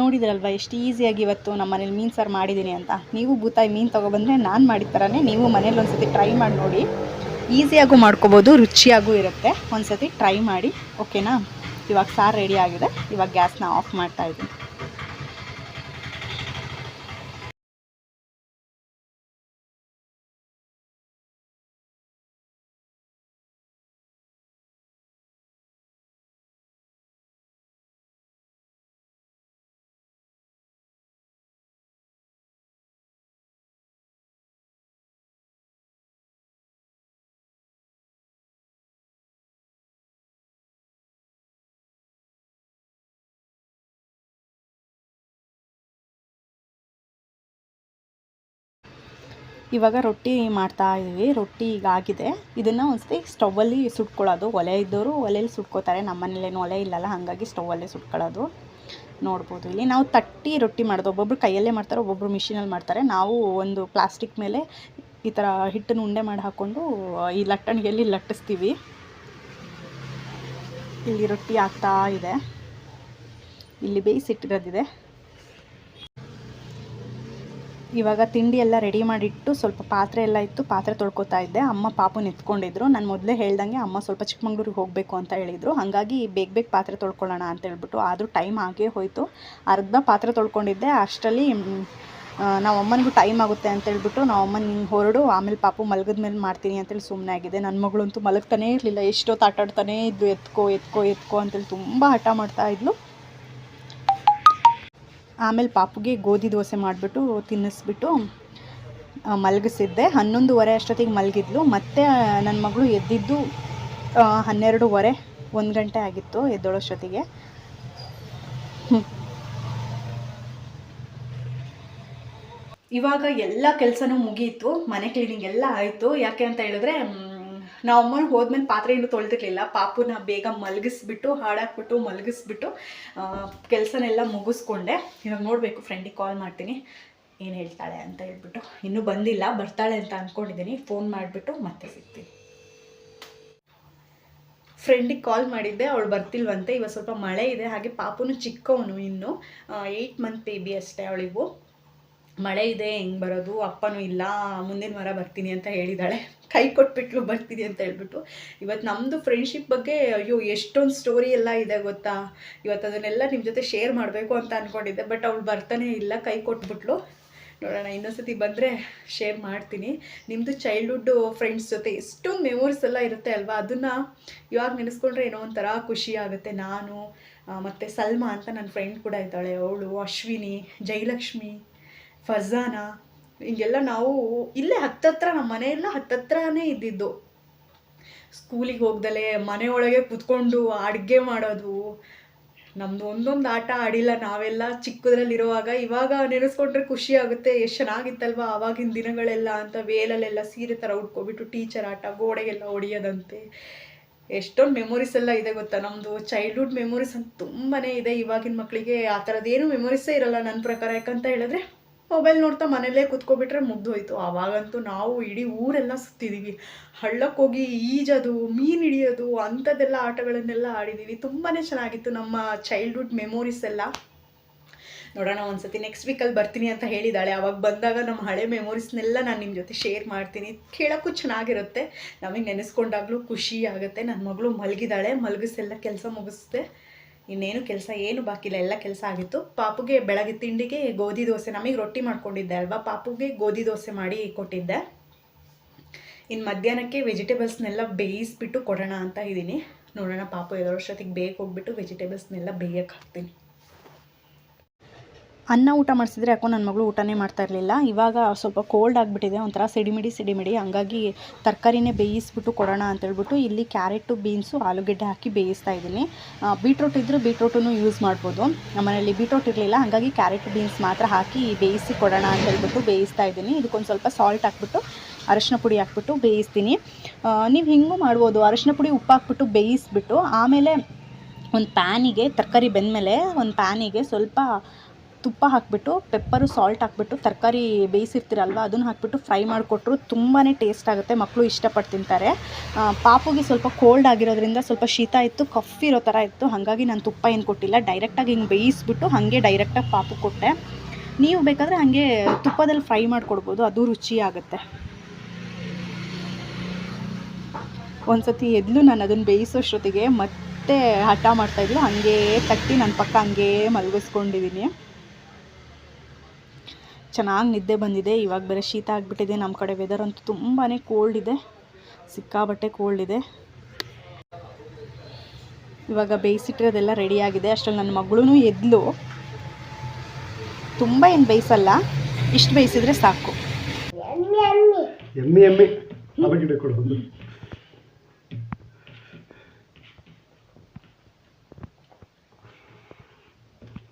ನೋಡಿದ್ರಲ್ವ, ಎಷ್ಟು ಈಸಿಯಾಗಿ ಇವತ್ತು ನಮ್ಮ ಮನೇಲಿ ಮೀನು ಸಾರು ಮಾಡಿದ್ದೀನಿ ಅಂತ. ನೀವು ಬೂತಾಯಿ ಮೀನು ತೊಗೊಬಂದರೆ ನಾನು ಮಾಡಿದ ಥರನೇ ನೀವು ಮನೇಲಿ ಒಂದು ಸತಿ ಟ್ರೈ ಮಾಡಿ ನೋಡಿ. ಈಸಿಯಾಗೂ ಮಾಡ್ಕೋಬೋದು, ರುಚಿಯಾಗೂ ಇರುತ್ತೆ. ಒಂದು ಸತಿ ಟ್ರೈ ಮಾಡಿ, ಓಕೆನಾ? ಇವಾಗ ಸಾರು ರೆಡಿ ಆಗಿದೆ. ಇವಾಗ ಗ್ಯಾಸ್ನ ಆಫ್ ಮಾಡ್ತಾ ಇವಾಗ ರೊಟ್ಟಿ ಮಾಡ್ತಾ ಇದ್ದೀವಿ. ರೊಟ್ಟಿ ಈಗ ಆಗಿದೆ. ಇದನ್ನು ಒಂದ್ಸತಿ ಸ್ಟವ್ವಲ್ಲಿ ಸುಟ್ಕೊಳ್ಳೋದು. ಒಲೆ ಇದ್ದವರು ಒಲೆಯಲ್ಲಿ ಸುಟ್ಕೋತಾರೆ. ನಮ್ಮ ಮನೇಲೇನು ಒಲೆ ಇಲ್ಲಲ್ಲ, ಹಾಗಾಗಿ ಸ್ಟವ್ವಲ್ಲೇ ಸುಟ್ಕೊಳ್ಳೋದು. ನೋಡ್ಬೋದು. ಇಲ್ಲಿ ನಾವು ತಟ್ಟಿ ರೊಟ್ಟಿ ಮಾಡೋದು. ಒಬ್ಬೊಬ್ರು ಕೈಯಲ್ಲೇ ಮಾಡ್ತಾರೆ, ಒಬ್ಬೊಬ್ರು ಮಿಷಿನಲ್ಲಿ ಮಾಡ್ತಾರೆ. ನಾವು ಒಂದು ಪ್ಲಾಸ್ಟಿಕ್ ಮೇಲೆ ಈ ಥರ ಹಿಟ್ಟನ್ನು ಉಂಡೆ ಮಾಡಿ ಹಾಕ್ಕೊಂಡು, ಈ ಲಟ್ಟಣಿಗೆಯಲ್ಲಿ ಲಟ್ಟಿಸ್ತೀವಿ. ಇಲ್ಲಿ ರೊಟ್ಟಿ ಆಗ್ತಾ ಇದೆ. ಇಲ್ಲಿ ಬೇಯಿಸಿಟ್ಟಿರೋದಿದೆ. ಇವಾಗ ತಿಂಡಿ ಎಲ್ಲ ರೆಡಿ ಮಾಡಿಟ್ಟು ಸ್ವಲ್ಪ ಪಾತ್ರೆ ಎಲ್ಲ ಇತ್ತು, ಪಾತ್ರೆ ತೊಳ್ಕೊತಾ ಇದ್ದೆ. ಅಮ್ಮ ಪಾಪು ನಿಂತ್ಕೊಂಡಿದ್ರು. ನಾನು ಮೊದಲೇ ಹೇಳ್ದಂಗೆ ಅಮ್ಮ ಸ್ವಲ್ಪ ಚಿಕ್ಕಮಂಗ್ಳೂರಿಗೆ ಹೋಗಬೇಕು ಅಂತ ಹೇಳಿದರು. ಹಾಗಾಗಿ ಬೇಗ ಬೇಗ ಪಾತ್ರೆ ತೊಳ್ಕೊಳ್ಳೋಣ ಅಂತ ಹೇಳ್ಬಿಟ್ಟು ಆದರೂ ಟೈಮ್ ಆಗೇ ಹೋಯಿತು. ಅರ್ಧ ಪಾತ್ರೆ ತೊಳ್ಕೊಂಡಿದ್ದೆ. ಅಷ್ಟರಲ್ಲಿ ನಾವು ಅಮ್ಮನಿಗೂ ಟೈಮ್ ಆಗುತ್ತೆ ಅಂತ ಹೇಳ್ಬಿಟ್ಟು ನಾವು ಅಮ್ಮನ ಹೊರಡು, ಆಮೇಲೆ ಪಾಪು ಮಲಗಿದ ಮೇಲೆ ಮಾಡ್ತೀನಿ ಅಂತೇಳಿ ಸುಮ್ಮನೆ ಆಗಿದೆ. ನನ್ನ ಮಗಳಂತೂ ಮಲಗ್ತಾನೇ ಇರಲಿಲ್ಲ. ಎಷ್ಟೊತ್ತು ಆಟಾಡ್ತಾನೇ ಇದ್ದು ಎತ್ಕೋ ಎತ್ಕೋ ಎತ್ಕೋ ಅಂತೇಳಿ ತುಂಬ ಹಠ ಮಾಡ್ತಾ ಇದ್ಲು. ಆಮೇಲೆ ಪಾಪುಗೆ ಗೋಧಿ ದೋಸೆ ಮಾಡಿಬಿಟ್ಟು ತಿನ್ನಿಸ್ಬಿಟ್ಟು ಮಲಗಿಸಿದ್ದೆ. ಹನ್ನೊಂದುವರೆ ಅಷ್ಟೊತ್ತಿಗೆ ಮಲಗಿದ್ಲು. ಮತ್ತು ನನ್ನ ಮಗಳು ಎದ್ದಿದ್ದು ಹನ್ನೆರಡೂವರೆ, ಒಂದು ಗಂಟೆ ಆಗಿತ್ತು ಎದ್ದೋಳಷ್ಟೊತ್ತಿಗೆ. ಇವಾಗ ಎಲ್ಲ ಕೆಲಸನೂ ಮುಗೀತು. ಮನೆ ಕ್ಲೀನಿಂಗ್ ಎಲ್ಲ ಆಯಿತು. ಯಾಕೆ ಅಂತ ಹೇಳಿದ್ರೆ ನಾವು ಅಮ್ಮನ ಹೋದ್ಮೇಲೆ ಪಾತ್ರೆ ಇನ್ನೂ ತೊಳೆದಿರಲಿಲ್ಲ. ಪಾಪುನ ಬೇಗ ಮಲಗಿಸ್ಬಿಟ್ಟು, ಹಾಡಾಕ್ಬಿಟ್ಟು, ಮಲಗಿಸ್ಬಿಟ್ಟು ಕೆಲಸನೆಲ್ಲ ಮುಗಿಸ್ಕೊಂಡೆ. ಇವಾಗ ನೋಡಬೇಕು ಫ್ರೆಂಡಿಗೆ ಕಾಲ್ ಮಾಡ್ತೀನಿ. ಏನು ಹೇಳ್ತಾಳೆ ಅಂತ ಹೇಳ್ಬಿಟ್ಟು. ಇನ್ನೂ ಬಂದಿಲ್ಲ, ಬರ್ತಾಳೆ ಅಂತ ಅಂದ್ಕೊಂಡಿದ್ದೀನಿ ಫೋನ್ ಮಾಡಿಬಿಟ್ಟು ಮತ್ತೆ ಸಿಗ್ತೀನಿ. ಫ್ರೆಂಡಿಗೆ ಕಾಲ್ ಮಾಡಿದ್ದೆ, ಅವಳು ಬರ್ತಿಲ್ವಂತೆ. ಇವಾಗ ಸ್ವಲ್ಪ ಮಳೆ ಇದೆ, ಹಾಗೆ ಪಾಪುನು ಚಿಕ್ಕವನು ಇನ್ನು. ಏಯ್ಟ್ ಮಂತ್ ಬೇಬಿ ಅಷ್ಟೇ ಅವಳಿಗೂ. ಮಳೆ ಇದೆ, ಹೆಂಗೆ ಬರೋದು? ಅಪ್ಪನೂ ಇಲ್ಲ, ಮುಂದಿನ ವಾರ ಬರ್ತೀನಿ ಅಂತ ಹೇಳಿದಾಳೆ. ಕೈ ಕೊಟ್ಬಿಟ್ಲು, ಬರ್ತೀನಿ ಅಂತ ಹೇಳ್ಬಿಟ್ಟು. ಇವತ್ತು ನಮ್ಮದು ಫ್ರೆಂಡ್ಶಿಪ್ ಬಗ್ಗೆ ಅಯ್ಯೋ, ಎಷ್ಟೊಂದು ಸ್ಟೋರಿ ಎಲ್ಲ ಇದೆ ಗೊತ್ತಾ? ಇವತ್ತು ಅದನ್ನೆಲ್ಲ ನಿಮ್ಮ ಜೊತೆ ಶೇರ್ ಮಾಡಬೇಕು ಅಂತ ಅಂದ್ಕೊಂಡಿದ್ದೆ ಬಟ್ ಅವಳು ಬರ್ತಾನೆ ಇಲ್ಲ, ಕೈ ಕೊಟ್ಬಿಟ್ಲು. ನೋಡೋಣ, ಇನ್ನೊಂದ್ಸತಿ ಬಂದರೆ ಶೇರ್ ಮಾಡ್ತೀನಿ. ನಿಮ್ಮದು ಚೈಲ್ಡ್ಹುಡ್ ಫ್ರೆಂಡ್ಸ್ ಜೊತೆ ಎಷ್ಟೊಂದು ಮೆಮೊರೀಸ್ ಎಲ್ಲ ಇರುತ್ತೆ ಅಲ್ವಾ? ಅದನ್ನು ಇವಾಗ ನೆನೆಸ್ಕೊಂಡ್ರೆ ಏನೋ ಒಂಥರ ಖುಷಿ ಆಗುತ್ತೆ. ನಾನು ಮತ್ತು ಸಲ್ಮಾ ಅಂತ ನನ್ನ ಫ್ರೆಂಡ್ ಕೂಡ ಇದ್ದಾಳೆ. ಅವಳು, ಅಶ್ವಿನಿ, ಜಯಲಕ್ಷ್ಮಿ. ಫಜಾನ, ಹಿಂಗೆಲ್ಲ ನಾವು ಇಲ್ಲೇ ಹತ್ತತ್ರ, ನಮ್ಮ ಮನೆಯೆಲ್ಲ ಹತ್ತತ್ರನೇ ಇದ್ದಿದ್ದು. ಸ್ಕೂಲಿಗೆ ಹೋಗ್ದಲೆ ಮನೆಯೊಳಗೆ ಕುತ್ಕೊಂಡು ಅಡುಗೆ ಮಾಡೋದು. ನಮ್ದು ಒಂದೊಂದು ಆಟ ಆಡಿಲ್ಲ, ನಾವೆಲ್ಲ ಚಿಕ್ಕದ್ರಲ್ಲಿರುವಾಗ. ಇವಾಗ ನೆನೆಸ್ಕೊಂಡ್ರೆ ಖುಷಿ ಆಗುತ್ತೆ ಎಷ್ಟು ಚೆನ್ನಾಗಿತ್ತಲ್ವ ಆವಾಗಿನ ದಿನಗಳೆಲ್ಲ ಅಂತ ವೇಲಲ್ಲೆಲ್ಲ ಸೀರೆ ಥರ ಉಟ್ಕೊಬಿಟ್ಟು ಟೀಚರ್ ಆಟ, ಗೋಡೆಗೆಲ್ಲ ಹೊಡಿಯೋದಂತೆ ಎಷ್ಟೊಂದು ಮೆಮೊರೀಸ್ ಎಲ್ಲ ಇದೆ ಗೊತ್ತಾ? ನಮ್ಮದು ಚೈಲ್ಡ್ಹುಡ್ ಮೆಮೊರೀಸ್ ಅಂತ ತುಂಬಾ ಇದೆ. ಇವಾಗಿನ ಮಕ್ಕಳಿಗೆ ಆ ಥರದ್ದೇನು ಮೆಮೊರೀಸೇ ಇರಲ್ಲ ನನ್ನ ಪ್ರಕಾರ. ಯಾಕಂತ ಹೇಳಿದ್ರೆ ಮೊಬೈಲ್ ನೋಡ್ತಾ ಮನೇಲೇ ಕುತ್ಕೊಬಿಟ್ರೆ ಮುಗ್ದು ಹೋಯ್ತು ಆವಾಗಂತೂ ನಾವು ಇಡೀ ಊರೆಲ್ಲ ಸುತ್ತಿದ್ದೀವಿ ಹಳ್ಳಕ್ಕೆ ಹೋಗಿ ಈಜೋದು, ಮೀನು ಹಿಡಿಯೋದು, ಅಂಥದ್ದೆಲ್ಲ ಆಟಗಳನ್ನೆಲ್ಲ ಆಡಿದ್ದೀವಿ ತುಂಬಾ ಚೆನ್ನಾಗಿತ್ತು ನಮ್ಮ ಚೈಲ್ಡ್ಹುಡ್ ಮೆಮೊರೀಸ್ ಎಲ್ಲ. ನೋಡೋಣ ಒಂದ್ಸತಿ ನೆಕ್ಸ್ಟ್ ವೀಕಲ್ಲಿ ಬರ್ತೀನಿ ಅಂತ ಹೇಳಿದಾಳೆ. ಅವಾಗ ಬಂದಾಗ ನಮ್ಮ ಹಳೆ ಮೆಮೊರೀಸ್ನೆಲ್ಲ ನಾನು ನಿಮ್ಮ ಜೊತೆ ಶೇರ್ ಮಾಡ್ತೀನಿ. ಕೇಳೋಕ್ಕೂ ಚೆನ್ನಾಗಿರುತ್ತೆ. ನಮಗೆ ನೆನೆಸ್ಕೊಂಡಾಗಲೂ ಖುಷಿ ಆಗುತ್ತೆ. ನನ್ನ ಮಗಳು ಮಲಗಿದಾಳೆ. ಮಲಗಿಸೆಲ್ಲ ಕೆಲಸ ಮುಗಿಸ್ದೆ. ಇನ್ನೇನು ಕೆಲಸ ಏನು ಬಾಕಿ ಇಲ್ಲ, ಎಲ್ಲ ಕೆಲಸ ಆಗಿತ್ತು. ಪಾಪುಗೆ ಬೆಳಗ್ಗೆ ತಿಂಡಿಗೆ ಗೋಧಿ ದೋಸೆ, ನಮಗೆ ರೊಟ್ಟಿ ಮಾಡ್ಕೊಂಡಿದ್ದೆ ಅಲ್ವಾ, ಪಾಪುಗೆ ಗೋಧಿ ದೋಸೆ ಮಾಡಿ ಕೊಟ್ಟಿದ್ದೆ. ಇನ್ನು ಮಧ್ಯಾಹ್ನಕ್ಕೆ ವೆಜಿಟೇಬಲ್ಸ್ನೆಲ್ಲ ಬೇಯಿಸ್ಬಿಟ್ಟು ಕೊಡೋಣ ಅಂತ ಇದ್ದೀನಿ. ನೋಡೋಣ ಪಾಪು ಎದರಷ್ಟೊತ್ತಿಗೆ ಬೇಗ ಹೋಗ್ಬಿಟ್ಟು ವೆಜಿಟೇಬಲ್ಸ್ನೆಲ್ಲ ಬೇಯಕ್ಕೆ ಹಾಕ್ತೀನಿ. ಅನ್ನ ಊಟ ಮಾಡಿಸಿದ್ರೆ ಯಾಕೋ ನನ್ನ ಮಗಳು ಊಟನೇ ಮಾಡ್ತಾ ಇರಲಿಲ್ಲ. ಇವಾಗ ಸ್ವಲ್ಪ ಕೋಲ್ಡ್ ಆಗಿಬಿಟ್ಟಿದೆ, ಒಂಥರ ಸಿಡಿಮಿಡಿ ಸಿಡಿಮಿಡಿ. ಹಂಗಾಗಿ ತರಕಾರಿನೇ ಬೇಯಿಸ್ಬಿಟ್ಟು ಕೊಡೋಣ ಅಂತೇಳ್ಬಿಟ್ಟು ಇಲ್ಲಿ ಕ್ಯಾರೆಟು, ಬೀನ್ಸು, ಆಲೂಗೆಡ್ಡೆ ಹಾಕಿ ಬೇಯಿಸ್ತಾ ಇದ್ದೀನಿ. ಬೀಟ್ರೂಟ್ ಇದ್ದರೂ ಬೀಟ್ರೂಟನ್ನು ಯೂಸ್ ಮಾಡ್ಬೋದು. ನಮ್ಮನೇಲಿ ಬೀಟ್ರೂಟ್ ಇರಲಿಲ್ಲ, ಹಾಗಾಗಿ ಕ್ಯಾರೆಟ್, ಬೀನ್ಸ್ ಮಾತ್ರ ಹಾಕಿ ಬೇಯಿಸಿ ಕೊಡೋಣ ಅಂತ ಹೇಳ್ಬಿಟ್ಟು ಬೇಯಿಸ್ತಾ ಇದ್ದೀನಿ. ಇದಕ್ಕೊಂದು ಸ್ವಲ್ಪ ಸಾಲ್ಟ್ ಹಾಕ್ಬಿಟ್ಟು, ಅರಶಿನ ಪುಡಿ ಹಾಕ್ಬಿಟ್ಟು ಬೇಯಿಸ್ತೀನಿ. ನೀವು ಹಿಂಗೂ ಮಾಡ್ಬೋದು. ಅರಶಿನ ಪುಡಿ ಉಪ್ಪು ಹಾಕ್ಬಿಟ್ಟು ಬೇಯಿಸ್ಬಿಟ್ಟು, ಆಮೇಲೆ ಒಂದು ಪ್ಯಾನಿಗೆ ತರಕಾರಿ ಬೆಂದಮೇಲೆ ಒಂದು ಪ್ಯಾನಿಗೆ ಸ್ವಲ್ಪ ತುಪ್ಪ ಹಾಕಿಬಿಟ್ಟು ಪೆಪ್ಪರು ಸಾಲ್ಟ್ ಹಾಕ್ಬಿಟ್ಟು, ತರಕಾರಿ ಬೇಯಿಸಿರ್ತೀರಲ್ವ, ಅದನ್ನು ಹಾಕ್ಬಿಟ್ಟು ಫ್ರೈ ಮಾಡಿಕೊಟ್ರು ತುಂಬಾ ಟೇಸ್ಟ್ ಆಗುತ್ತೆ ಮಕ್ಕಳು ಇಷ್ಟಪಟ್ಟು ತಿಂತಾರೆ. ಪಾಪುಗೆ ಸ್ವಲ್ಪ ಕೋಲ್ಡ್ ಆಗಿರೋದ್ರಿಂದ ಸ್ವಲ್ಪ ಶೀತ ಇತ್ತು ಕಫ್ ಇರೋ ಥರ ಇತ್ತು, ಹಾಗಾಗಿ ನಾನು ತುಪ್ಪ ಏನು ಕೊಟ್ಟಿಲ್ಲ ಡೈರೆಕ್ಟಾಗಿ ಹಿಂಗೆ ಬೇಯಿಸ್ಬಿಟ್ಟು ಹಾಗೆ ಡೈರೆಕ್ಟಾಗಿ ಪಾಪು ಕೊಟ್ಟೆ. ನೀವು ಬೇಕಾದರೆ ಹಾಗೆ ತುಪ್ಪದಲ್ಲಿ ಫ್ರೈ ಮಾಡಿಕೊಡ್ಬೋದು, ಅದು ರುಚಿ ಆಗುತ್ತೆ. ಒಂದ್ಸತಿ ಎದ್ಲು ನಾನು ಅದನ್ನು ಬೇಯಿಸೋಷ್ಟೊತ್ತಿಗೆ ಮತ್ತೆ ಹಠ ಮಾಡ್ತಾಯಿದ್ಲು ಹಾಗೇ ತಟ್ಟಿ ನನ್ನ ಪಕ್ಕ ಹಂಗೇ ಮಲಗಿಸ್ಕೊಂಡಿದ್ದೀನಿ ಚೆನ್ನಾಗಿ ನಿದ್ದೆ ಬಂದಿದೆ. ಇವಾಗ ಬೇರೆ ಶೀತ ಆಗಿಬಿಟ್ಟಿದೆ. ನಮ್ಮ ಕಡೆ ವೆದರ್ ಅಂತೂ ತುಂಬಾ ಕೋಲ್ಡ್ ಇದೆ. ಸಿಕ್ಕಾಬಟ್ಟೆ ಕೋಲ್ಡ್ ಇದೆ. ಇವಾಗ ಬೇಯಿಸಿಟ್ಟಿರೋದೆಲ್ಲ ಆಗಿದೆ. ಅಷ್ಟರಲ್ಲಿ ನನ್ನ ಮಗಳೂ ಎದ್ಲು. ತುಂಬ ಏನು ಬೇಯಿಸಲ್ಲ. ಇಷ್ಟು ಬೇಯಿಸಿದ್ರೆ ಸಾಕು. ಬಿದ್ರೆ ಎಮ್ಮೆ.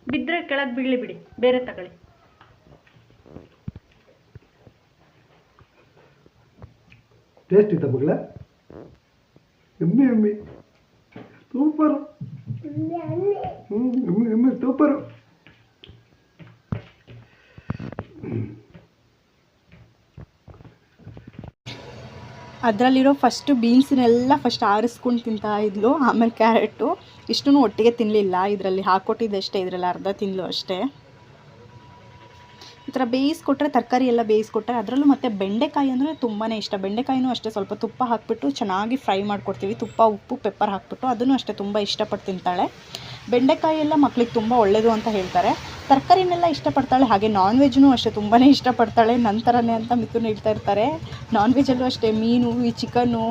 ಬಿದ್ದರೆ ಕೆಳಗೆ ಬೀಳಲಿ ಬಿಡಿ. ಬೇರೆ ತಗೊಳ್ಳಿ. ಟೇಸ್ಟ್ ಇತ್ತ ಮಗಳ? ಎಮ್ಮೆ ಎಮ್ಮೆ. ಸೂಪರು. ಹ್ಞೂ ಎಮ್ಮೆ ಎಮ್ಮೆ ಅದರಲ್ಲಿರೋ ಫಸ್ಟು ಬೀನ್ಸನ್ನೆಲ್ಲ ಫಸ್ಟ್ ಆರಿಸ್ಕೊಂಡು ತಿಂತಾ ಇದ್ಲು, ಆಮೇಲೆ ಕ್ಯಾರೆಟು ಇಷ್ಟೂ ಒಟ್ಟಿಗೆ ತಿನ್ನಲಿಲ್ಲ ಇದರಲ್ಲಿ ಹಾಕ್ಕೊಟ್ಟಿದ್ದಷ್ಟೇ ಇದರಲ್ಲಿ ಅರ್ಧ ತಿಂದಲು ಅಷ್ಟೇ. ಥರ ಬೇಯಿಸ್ಕೊಟ್ರೆ, ತರಕಾರಿ ಎಲ್ಲ ಬೇಯಿಸ್ಕೊಟ್ರೆ ಅದರಲ್ಲೂ ಮತ್ತು ಬೆಂಡೆಕಾಯಿ ಅಂದರೆ ತುಂಬಾ ಇಷ್ಟ. ಬೆಂಡೆಕಾಯಿನೂ ಅಷ್ಟೇ ಸ್ವಲ್ಪ ತುಪ್ಪ ಹಾಕ್ಬಿಟ್ಟು ಚೆನ್ನಾಗಿ ಫ್ರೈ ಮಾಡ್ಕೊಡ್ತೀವಿ. ತುಪ್ಪ, ಉಪ್ಪು, ಪೆಪ್ಪರ್ ಹಾಕ್ಬಿಟ್ಟು ಅದನ್ನು ಅಷ್ಟೇ ತುಂಬ ಇಷ್ಟಪಟ್ಟು ತಿಂತಾಳೆ. ಬೆಂಡೆಕಾಯಿ ಎಲ್ಲ ಮಕ್ಳಿಗೆ ತುಂಬ ಒಳ್ಳೆಯದು ಅಂತ ಹೇಳ್ತಾರೆ. ತರಕಾರಿನೆಲ್ಲ ಇಷ್ಟಪಡ್ತಾಳೆ. ಹಾಗೆ ನಾನ್ ವೆಜ್ನೂ ಅಷ್ಟೇ ತುಂಬಾ ಇಷ್ಟಪಡ್ತಾಳೆ. ನಂತರನೇ ಅಂತ ಮಿಥುನ್ ಇಡ್ತಾ ಇರ್ತಾರೆ. ನಾನ್ ವೆಜ್ಜಲ್ಲೂ ಅಷ್ಟೇ ಮೀನು, ಈ ಚಿಕನ್ನು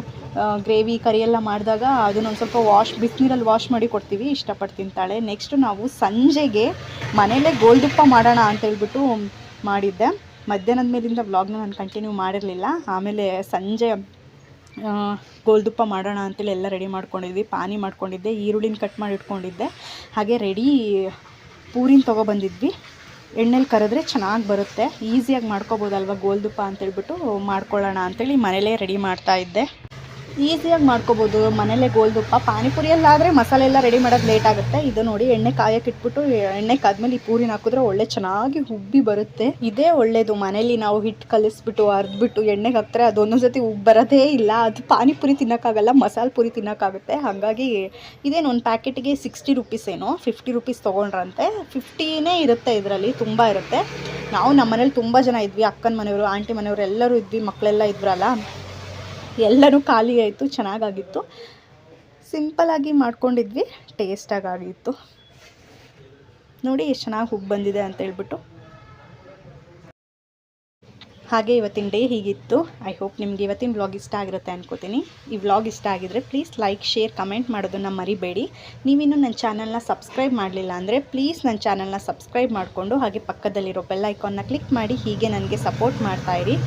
ಗ್ರೇವಿ ಕರಿ ಎಲ್ಲ ಮಾಡಿದಾಗ ಅದನ್ನ ಒಂದು ಸ್ವಲ್ಪ ವಾಶ್ ಬಿಸಿನೀರಲ್ಲಿ ವಾಶ್ ಮಾಡಿ ಕೊಡ್ತೀವಿ. ಇಷ್ಟಪಟ್ಟು ತಿಂತಾಳೆ. ನೆಕ್ಸ್ಟ್ ನಾವು ಸಂಜೆಗೆ ಮನೇಲೇ ಗೋಲ್ದುಪ್ಪ ಮಾಡೋಣ ಅಂತ ಹೇಳ್ಬಿಟ್ಟು ಮಾಡಿದ್ದೆ. ಮಧ್ಯಾಹ್ನದ ಮೇಲಿಂದ ವ್ಲಾಗ್ನ ನಾನು ಕಂಟಿನ್ಯೂ ಮಾಡಿರಲಿಲ್ಲ. ಆಮೇಲೆ ಸಂಜೆ ಗೋಲ್ದುಪ್ಪ ಮಾಡೋಣ ಅಂತೇಳಿ ಎಲ್ಲ ರೆಡಿ ಮಾಡ್ಕೊಂಡಿದ್ವಿ. ಪಾನಿ ಮಾಡ್ಕೊಂಡಿದ್ದೆ, ಈರುಳ್ಳಿನ ಕಟ್ ಮಾಡಿ ಇಟ್ಕೊಂಡಿದ್ದೆ. ಹಾಗೆ ರೆಡಿ ಪೂರಿನ ತೊಗೊಬಂದಿದ್ವಿ ಎಣ್ಣೆಲಿ ಕರೆದ್ರೆ ಚೆನ್ನಾಗಿ ಬರುತ್ತೆ. ಈಸಿಯಾಗಿ ಮಾಡ್ಕೋಬೋದಲ್ವ ಗೋಲ್ದುಪ್ಪ ಅಂತೇಳ್ಬಿಟ್ಟು ಮಾಡ್ಕೊಳ್ಳೋಣ ಅಂತೇಳಿ ಮನೇಲೇ ರೆಡಿ ಮಾಡ್ತಾ ಇದ್ದೆ. ಈಸಿಯಾಗಿ ಮಾಡ್ಕೋಬೋದು. ಮನೇಲೆ ಗೋಲ್ದುಪ್ಪ ಪಾನಿಪುರಿಯಲ್ಲಾದರೆ ಮಸಾಲೆ ಎಲ್ಲ ರೆಡಿ ಮಾಡೋದು ಲೇಟ್ ಆಗುತ್ತೆ. ಇದು ನೋಡಿ ಎಣ್ಣೆ ಕಾಯಕ್ಕೆ ಇಟ್ಬಿಟ್ಟು ಎಣ್ಣೆ ಕಾದ್ಮೇಲೆ ಈ ಪೂರಿನ ಹಾಕಿದ್ರೆ ಒಳ್ಳೆ ಚೆನ್ನಾಗಿ ಉಬ್ಬಿ ಬರುತ್ತೆ. ಇದೇ ಒಳ್ಳೇದು. ಮನೇಲಿ ನಾವು ಹಿಟ್ಟು ಕಲಿಸ್ಬಿಟ್ಟು, ಅರ್ದ್ಬಿಟ್ಟು ಎಣ್ಣೆಗೆ ಹಾಕ್ತಾರೆ ಅದೊಂದೊಂದು ಸತಿ ಉಬ್ಬಿ ಬರೋದೇ ಇಲ್ಲ. ಅದು ಪಾನಿಪುರಿ ತಿನ್ನೋಕ್ಕಾಗಲ್ಲ, ಮಸಾಲೆ ಪುರಿ ತಿನ್ನೋಕ್ಕಾಗುತ್ತೆ. ಹಾಗಾಗಿ ಇದೇನು, ಒಂದು ಪ್ಯಾಕೆಟ್ಗೆ ಸಿಕ್ಸ್ಟಿ ರುಪೀಸ್ ಏನೋ ಫಿಫ್ಟಿ ರುಪೀಸ್ ತೊಗೊಂಡ್ರಂತೆ. ಫಿಫ್ಟಿನೇ ಇರುತ್ತೆ ಇದರಲ್ಲಿ, ತುಂಬ ಇರುತ್ತೆ. ನಾವು ನಮ್ಮ ಮನೇಲಿ ತುಂಬ ಜನ ಇದ್ವಿ. ಅಕ್ಕನ ಮನೆಯವರು, ಆಂಟಿ ಮನೆಯವರು ಎಲ್ಲರೂ ಇದ್ವಿ. ಮಕ್ಕಳೆಲ್ಲ ಇದ್ರಲ್ಲ. ಎಲ್ಲನೂ ಖಾಲಿ ಆಯಿತು, ಚೆನ್ನಾಗಾಗಿತ್ತು. ಸಿಂಪಲಾಗಿ ಮಾಡ್ಕೊಂಡಿದ್ವಿ ಟೇಸ್ಟಾಗಿ ಆಗಿತ್ತು. ನೋಡಿ ಎಷ್ಟು ಚೆನ್ನಾಗಿ ಹುಗ್ ಬಂದಿದೆ ಅಂತ ಹೇಳ್ಬಿಟ್ಟು. ಹಾಗೆ ಇವತ್ತಿನ ಡೇ ಹೀಗಿತ್ತು. ಐ ಹೋಪ್ ನಿಮ್ಗೆ ಇವತ್ತಿನ ವ್ಲಾಗ್ ಇಷ್ಟ ಆಗಿರುತ್ತೆ ಅನ್ಕೋತೀನಿ. ಈ ವ್ಲಾಗ್ ಇಷ್ಟ ಆಗಿದ್ರೆ ಪ್ಲೀಸ್ ಲೈಕ್ ಶೇರ್ ಕಮೆಂಟ್ ಮಾಡೋದನ್ನು ಮರಿಬೇಡಿ. ನೀವಿನ್ನೂ ನನ್ನ ಚಾನಲ್ನ ಸಬ್ಸ್ಕ್ರೈಬ್ ಮಾಡಲಿಲ್ಲ ಅಂದರೆ ಪ್ಲೀಸ್ ನನ್ನ ಚಾನಲ್ನ ಸಬ್ಸ್ಕ್ರೈಬ್ ಮಾಡಿಕೊಂಡು ಹಾಗೆ ಪಕ್ಕದಲ್ಲಿರೋ ಬೆಲ್ ಐಕಾನ್ನ ಕ್ಲಿಕ್ ಮಾಡಿ, ಹೀಗೆ ನನಗೆ ಸಪೋರ್ಟ್ ಮಾಡ್ತಾಯಿರಿ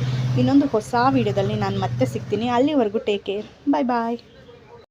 ಇನ್ನೊಂದು ಹೊಸ ವಿಡಿಯೋದಲ್ಲಿ ನಾನು ಮತ್ತೆ ಸಿಗ್ತೀನಿ. ಅಲ್ಲಿವರೆಗೂ ಟೇಕ್ ಕೇರ್ ಬಾಯ್ ಬಾಯ್